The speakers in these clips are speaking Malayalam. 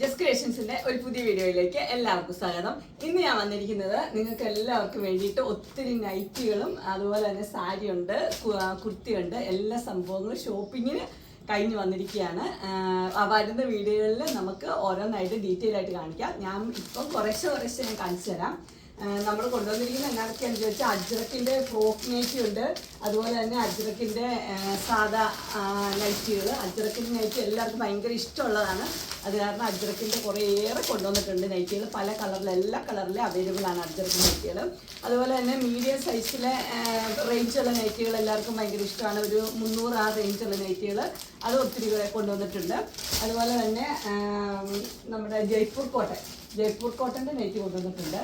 ജസ്റ്റ് ക്രിയേഷൻസിന്റെ ഒരു പുതിയ വീഡിയോയിലേക്ക് എല്ലാവർക്കും സ്വാഗതം. ഇന്ന് ഞാൻ വന്നിരിക്കുന്നത് നിങ്ങൾക്ക് എല്ലാവർക്കും വേണ്ടിയിട്ട് ഒത്തിരി നൈറ്റികളും അതുപോലെ തന്നെ സാരി ഉണ്ട് കുർത്തിയുണ്ട് എല്ലാ സംഭവങ്ങളും ഷോപ്പിങ്ങിന് കഴിഞ്ഞ് വന്നിരിക്കുകയാണ്. വരുന്ന വീഡിയോകളിൽ നമുക്ക് ഓരോന്നായിട്ട് ഡീറ്റെയിൽ ആയിട്ട് കാണിക്കാം. ഞാൻ ഇപ്പം കുറേശ്ശെ കുറേശ്ശെ ഞാൻ കാണിച്ചു തരാം. നമ്മൾ കൊണ്ടുവന്നിരിക്കുന്ന എന്നാർക്കാന്ന് ചോദിച്ചാൽ അജ്രക്കിന്റെ ഫ്രോക്ക് നൈറ്റി ഉണ്ട്. അതുപോലെ തന്നെ അജ്രക്കിന്റെ സാധാ നൈറ്റികൾ അജ്രക്കിന്റെ നൈറ്റി എല്ലാവർക്കും ഭയങ്കര ഇഷ്ടമുള്ളതാണ്. അത് കാരണം അജ്രക്കിന്റെ കുറേയേറെ കൊണ്ടുവന്നിട്ടുണ്ട് നൈറ്റികൾ പല കളറിൽ എല്ലാ കളറിലും അവൈലബിൾ ആണ് അജ്രക്ക് നൈറ്റികൾ അതുപോലെ തന്നെ മീഡിയം സൈസിലെ റേഞ്ചുള്ള നൈറ്റികൾ എല്ലാവർക്കും ഭയങ്കര ഇഷ്ടമാണ്. ഒരു മുന്നൂറ് ആ റേഞ്ചുള്ള നൈറ്റികൾ അത് ഒത്തിരി കൊണ്ടുവന്നിട്ടുണ്ട്. അതുപോലെ തന്നെ നമ്മുടെ ജയ്പൂർ കോട്ടൺ ജയ്പൂർ കോട്ടന്റെ നൈറ്റി കൊണ്ടുവന്നിട്ടുണ്ട്.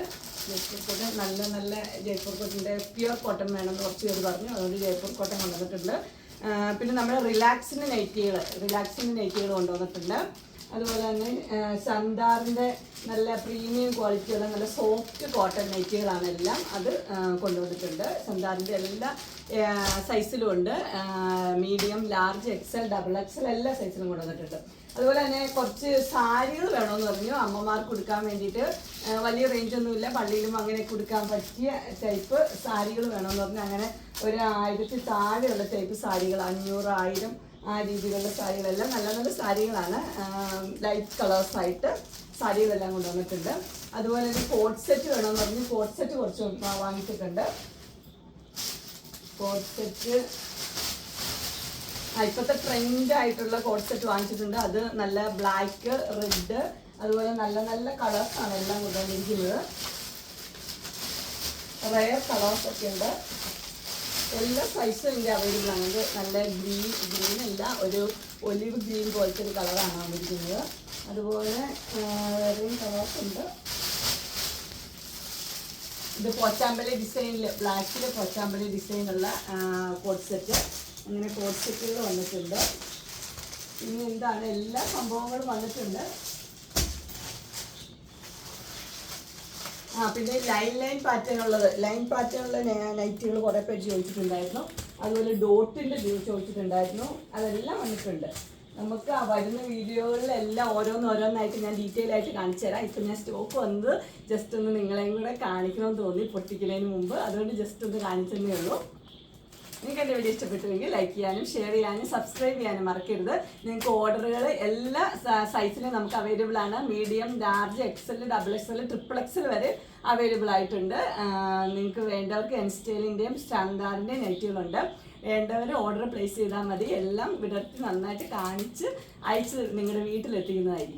ജയ്പൂർ കോട്ടൺ നല്ല നല്ല ജയ്പൂർ കോട്ടന്റെ പ്യുർ കോട്ടൺ വേണമെന്ന് കുറച്ച് പേര് പറഞ്ഞു. അതുകൊണ്ട് ജയ്പൂർ കോട്ടൺ കൊണ്ടുവന്നിട്ടുണ്ട്. പിന്നെ നമ്മുടെ റിലാക്സിന്റെ നൈറ്റികൾ റിലാക്സിന്റെ നൈറ്റികൾ കൊണ്ടുവന്നിട്ടുണ്ട്. അതുപോലെ തന്നെ സന്താറിന്റെ നല്ല പ്രീമിയം ക്വാളിറ്റിയുള്ള നല്ല സോഫ്റ്റ് കോട്ടൺ നൈറ്റികളാണ് എല്ലാം അത് കൊണ്ടുവന്നിട്ടുണ്ട്. സന്താറിന്റെ എല്ലാ സൈസിലും ഉണ്ട്. Medium large XL double XL എല്ലാ സൈസിലും കൊണ്ടുവന്നിട്ടുണ്ട്. അതുപോലെ തന്നെ കുറച്ച് സാരികൾ വേണമെന്ന് പറഞ്ഞു. അമ്മമാർക്ക് കൊടുക്കാൻ വേണ്ടിയിട്ട് വലിയ റേഞ്ചൊന്നുമില്ല പള്ളിയിലും അങ്ങനെ കൊടുക്കാൻ പറ്റിയ ടൈപ്പ് സാരികൾ വേണമെന്ന് പറഞ്ഞു. അങ്ങനെ ഒരു ആയിരത്തി താഴെയുള്ള ടൈപ്പ് സാരികൾ അഞ്ഞൂറ് ആയിരം ആ രീതിയിലുള്ള സാരികളെല്ലാം നല്ല നല്ല സാരികളാണ്. ലൈറ്റ് കളേഴ്സായിട്ട് സാരികളെല്ലാം കൊണ്ടുവന്നിട്ടുണ്ട്. അതുപോലെ ഒരു കോട്ട് സെറ്റ് വേണമെന്ന് പറഞ്ഞ് കോട്ട് സെറ്റ് കുറച്ച് വാങ്ങിച്ചിട്ടുണ്ട്. കോട്ട് സെറ്റ് ആ ഇപ്പോഴത്തെ ട്രെൻഡ് ആയിട്ടുള്ള കോട്ട് സെറ്റ് വാങ്ങിച്ചിട്ടുണ്ട്. അത് നല്ല ബ്ലാക്ക് റെഡ് അതുപോലെ നല്ല നല്ല കളേഴ്സ് ആണ് എല്ലാം കൊണ്ടുവന്നിരിക്കുന്നത്. റയർ കളേഴ്സ് ഒക്കെ ഉണ്ട്. എല്ലാ സൈസും ഇതിന്റെ അവൈലബിൾ ആണ്. ഇത് നല്ല ഗ്രീൻ ഗ്രീൻ അല്ല ഒരു ഒലിവ് ഗ്രീൻ പോലത്തെ ഒരു കളറാണ് വന്നിരിക്കുന്നത്. അതുപോലെ വേറെയും കളേഴ്സ് ഉണ്ട്. ഇത് പോച്ചാമ്പലി ഡിസൈനിൽ ബ്ലാക്കിൽ പോച്ചാമ്പലി ഡിസൈനുള്ള കോട്ട് സെറ്റ് അങ്ങനെ കോട്ട് സെറ്റുകൾ വന്നിട്ടുണ്ട്. ഇനി എന്താണ്? എല്ലാ സംഭവങ്ങളും വന്നിട്ടുണ്ട്. ആ പിന്നെ ലൈൻ ലൈൻ പാറ്റേൺ ഉള്ളത്. ലൈൻ പാറ്റേൺ ഉള്ള നൈറ്റികൾ കുറേ പേര് ചോദിച്ചിട്ടുണ്ടായിരുന്നു. അതുപോലെ ഡോട്ടിന്റെ ചോദിച്ചിട്ടുണ്ടായിരുന്നു. അതെല്ലാം വന്നിട്ടുണ്ട്. നമുക്ക് ആ വരുന്ന വീഡിയോകളിലെല്ലാം ഓരോന്ന് ഓരോന്നായിട്ട് ഞാൻ ഡീറ്റെയിൽ ആയിട്ട് കാണിച്ചു തരാം. ഇപ്പം ഞാൻ സ്റ്റോക്ക് വന്നത് ജസ്റ്റ് ഒന്ന് നിങ്ങളെയും കൂടെ കാണിക്കണമെന്ന് തോന്നി പൊട്ടിക്കുന്നതിന് മുമ്പ്. അതുകൊണ്ട് ജസ്റ്റ് ഒന്ന് കാണിച്ചതേ ഉള്ളൂ. നിങ്ങൾക്ക് എന്റെ വീഡിയോ ഇഷ്ടപ്പെട്ടുവെങ്കിൽ ലൈക്ക് ചെയ്യാനും ഷെയർ ചെയ്യാനും സബ്സ്ക്രൈബ് ചെയ്യാനും മറക്കരുത്. നിങ്ങൾക്ക് ഓർഡറുകൾ എല്ലാ സൈസിലും നമുക്ക് അവൈലബിൾ ആണ്. Medium large XL double XL triple XL വരെ അവൈലബിൾ ആയിട്ടുണ്ട്. നിങ്ങൾക്ക് വേണ്ടവർക്ക് എൻസ്റ്റൈലിന്റെയും സ്റ്റാൻഡാർഡിന്റെയും നെറ്റുകളുണ്ട്. വേണ്ടവർ ഓർഡർ പ്ലേസ് ചെയ്താൽ മതി. എല്ലാം വിടർത്തി നന്നായിട്ട് കാണിച്ച് അയച്ച് നിങ്ങളുടെ വീട്ടിലെത്തിക്കുന്നതായിരിക്കും.